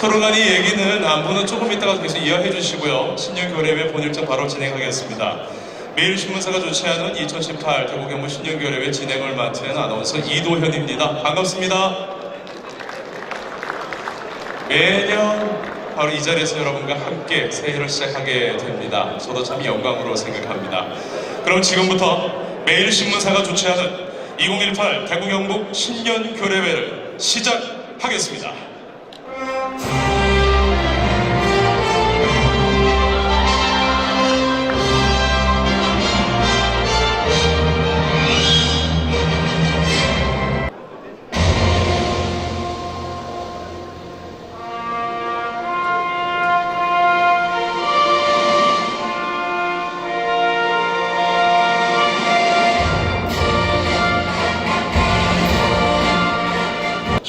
서로 간의 얘기는 안부는 조금 이따가 계속 이해해 주시고요. 신년 교례회 본일정 바로 진행하겠습니다. 매일신문사가 주최하는 2018 대구경북 신년교례회 진행을 맡은 아나운서 이도현입니다. 반갑습니다. 매년 바로 이 자리에서 여러분과 함께 새해를 시작하게 됩니다. 저도 참 영광으로 생각합니다. 그럼 지금부터 매일신문사가 주최하는 2018 대구 경북 신년 교례회를 시작하겠습니다.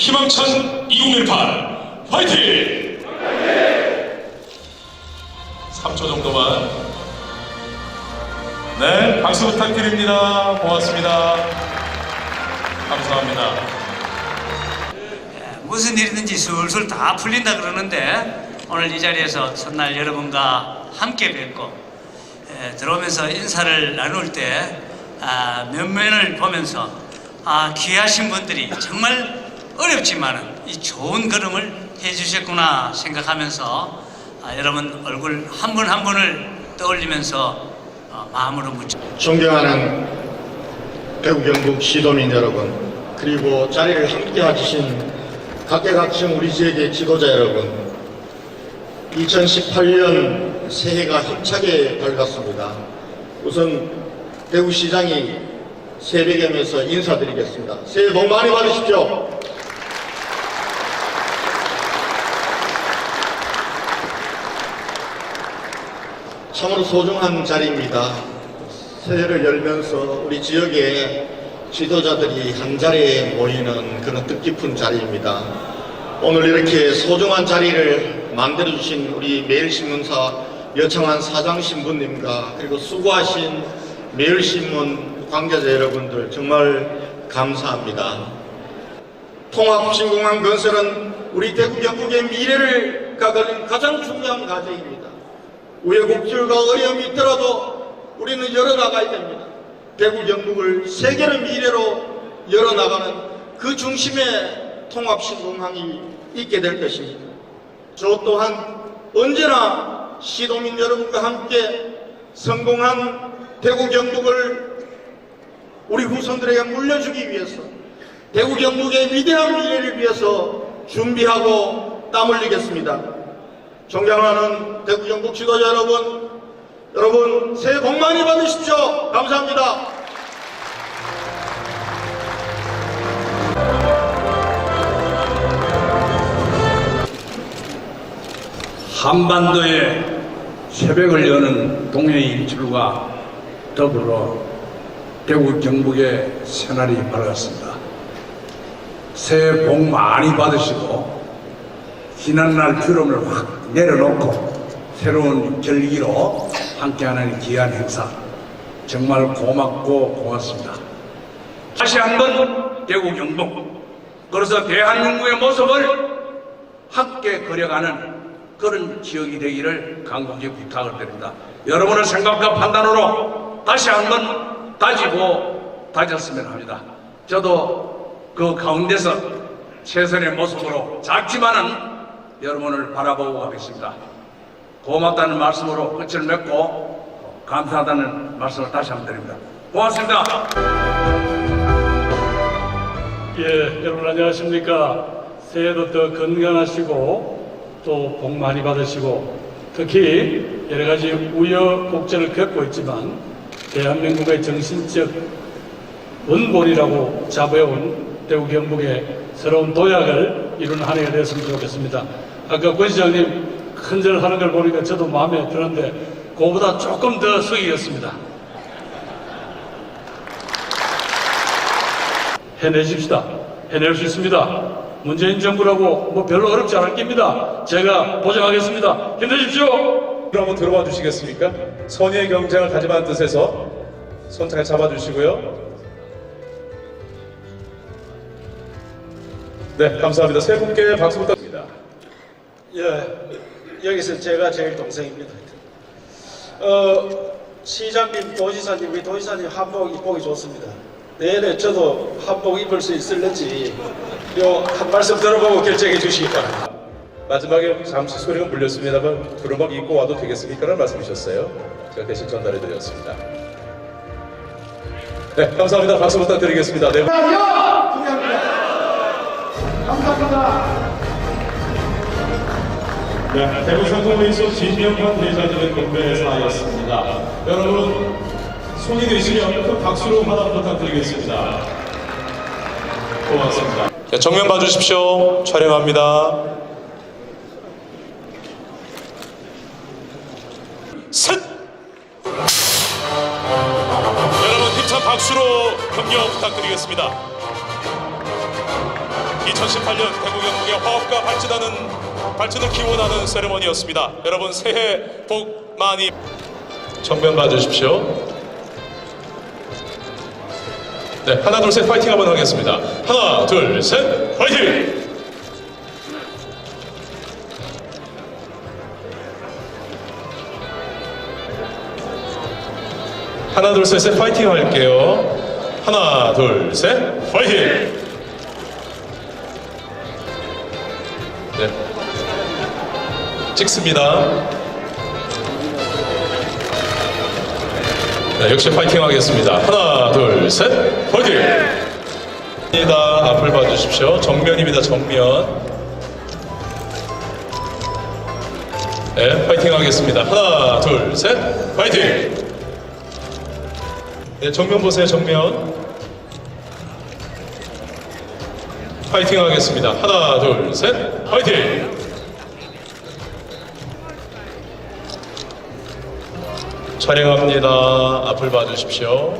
희망찬 2018 화이팅! 3초 정도만. 네 박수 부탁드립니다. 고맙습니다. 감사합니다. 무슨 일이든지 술술 다 풀린다 그러는데 오늘 이 자리에서 첫날 여러분과 함께 뵙고 에, 들어오면서 인사를 나눌 때 아, 면면을 보면서 아, 귀하신 분들이 정말 어렵지만은 이 좋은 걸음을 해주셨구나 생각하면서 아, 여러분 얼굴 한분한 분을 떠올리면서 어, 마음으로 묻죠. 존경하는 대구 경북 시도민 여러분 그리고 자리를 함께 와주신 각계각층 우리 지역의 지도자 여러분 2018년 새해가 힘차게 밝았습니다. 우선 대구시장이 새벽에 면서 인사드리겠습니다. 새해 복 많이 받으십시오. 참으로 소중한 자리입니다. 새해를 열면서 우리 지역의 지도자들이 한 자리에 모이는 그런 뜻깊은 자리입니다. 오늘 이렇게 소중한 자리를 만들어주신 우리 매일신문사 여창한 사장 신부님과 그리고 수고하신 매일신문 관계자 여러분들 정말 감사합니다. 통합신공항 건설은 우리 대구 경북의 미래를 가거는 가장 중요한 과제입니다. 우여곡절과 어려움이 있더라도 우리는 열어나가야 됩니다. 대구 경북을 세계의 미래로 열어나가는 그 중심에 통합신공항이 있게 될 것입니다. 저 또한 언제나 시도민 여러분과 함께 성공한 대구 경북을 우리 후손들에게 물려주기 위해서 대구 경북의 위대한 미래를 위해서 준비하고 땀 흘리겠습니다. 존경하는 대구 경북 지도자 여러분, 여러분 새해 복 많이 받으십시오. 감사합니다. 한반도의 새벽을 여는 동해 일출과 더불어 대구 경북의 새날이 밝았습니다. 새해 복 많이 받으시고 지난날 두려움을 확 내려놓고 새로운 결기로 함께하는 귀한 행사 정말 고맙고 고맙습니다. 다시 한번 대구 경북 그래서 대한민국의 모습을 함께 그려가는 그런 지역이 되기를 간곡히 부탁을 드립니다. 여러분의 생각과 판단으로 다시 한번 다지고 다졌으면 합니다. 저도 그 가운데서 최선의 모습으로 작지만은 여러분을 바라보고 가겠습니다. 고맙다는 말씀으로 끝을 맺고 감사하다는 말씀을 다시 한번 드립니다. 고맙습니다. 예, 여러분 안녕하십니까. 새해도 더 건강하시고 또 복 많이 받으시고 특히 여러 가지 우여곡절을 겪고 있지만 대한민국의 정신적 원본이라고 자부해온 대구 경북의 새로운 도약을 이루는 한 해가 되었으면 좋겠습니다. 아까 권 시장님 큰절 하는 걸 보니까 저도 마음에 드는데 그보다 조금 더 숙이겠습니다. 해내십시다. 해낼 수 있습니다. 문재인 정부라고 뭐 별로 어렵지 않을 겁니다. 제가 보장하겠습니다. 힘내십시오. 한번 들어봐 주시겠습니까? 선의의 경쟁을 다짐한 뜻에서 손잘 잡아주시고요. 네, 감사합니다. 세 분께 박수 부탁드립니다. 예, 여기서 제가 제일 동생입니다. 어, 시장님, 도지사님, 우리 도지사님 한복 입보기 좋습니다. 내일에 저도 한복 입을 수 있을는지 요한 말씀 들어보고 결정해 주시기 바랍니다. 마지막에 잠시 소리가 물렸습니다만 두루마기 입고 와도 되겠습니까? 라는 말씀이셨어요. 제가 대신 전달해 드렸습니다. 네, 감사합니다. 박수 부탁드리겠습니다. 네. 네, 대구 상공회의소 진명환 대사님의 건배 사였습니다. 여러분, 손이 되시면 큰 박수로 환호 부탁드리겠습니다. 고맙습니다. 자, 정면 봐주십시오. 촬영합니다. 셋! 여러분 힘찬 박수로 격려 부탁드리겠습니다. 2018년 대구 경북의 화합과 발전하는 발전을 기원하는 세레머니였습니다. 여러분 새해 복 많이 정면 봐주십시오. 네, 하나 둘 셋 파이팅 한번 하겠습니다. 하나 둘 셋 파이팅! 하나 둘 셋 셋 파이팅 할게요. 하나 둘 셋 파이팅! 네. 찍습니다. 네, 역시 파이팅 하겠습니다. 하나, 둘, 셋, 파이팅! 앞을 봐주십시오. 정면입니다, 정면. 네, 파이팅 하겠습니다. 하나, 둘, 셋, 파이팅! 네, 정면 보세요, 정면. 파이팅 하겠습니다. 하나, 둘, 셋, 파이팅! 촬영합니다. 앞을 봐주십시오.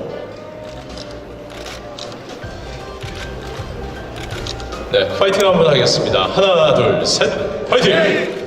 네, 파이팅 한번 하겠습니다. 하나, 둘, 셋, 파이팅!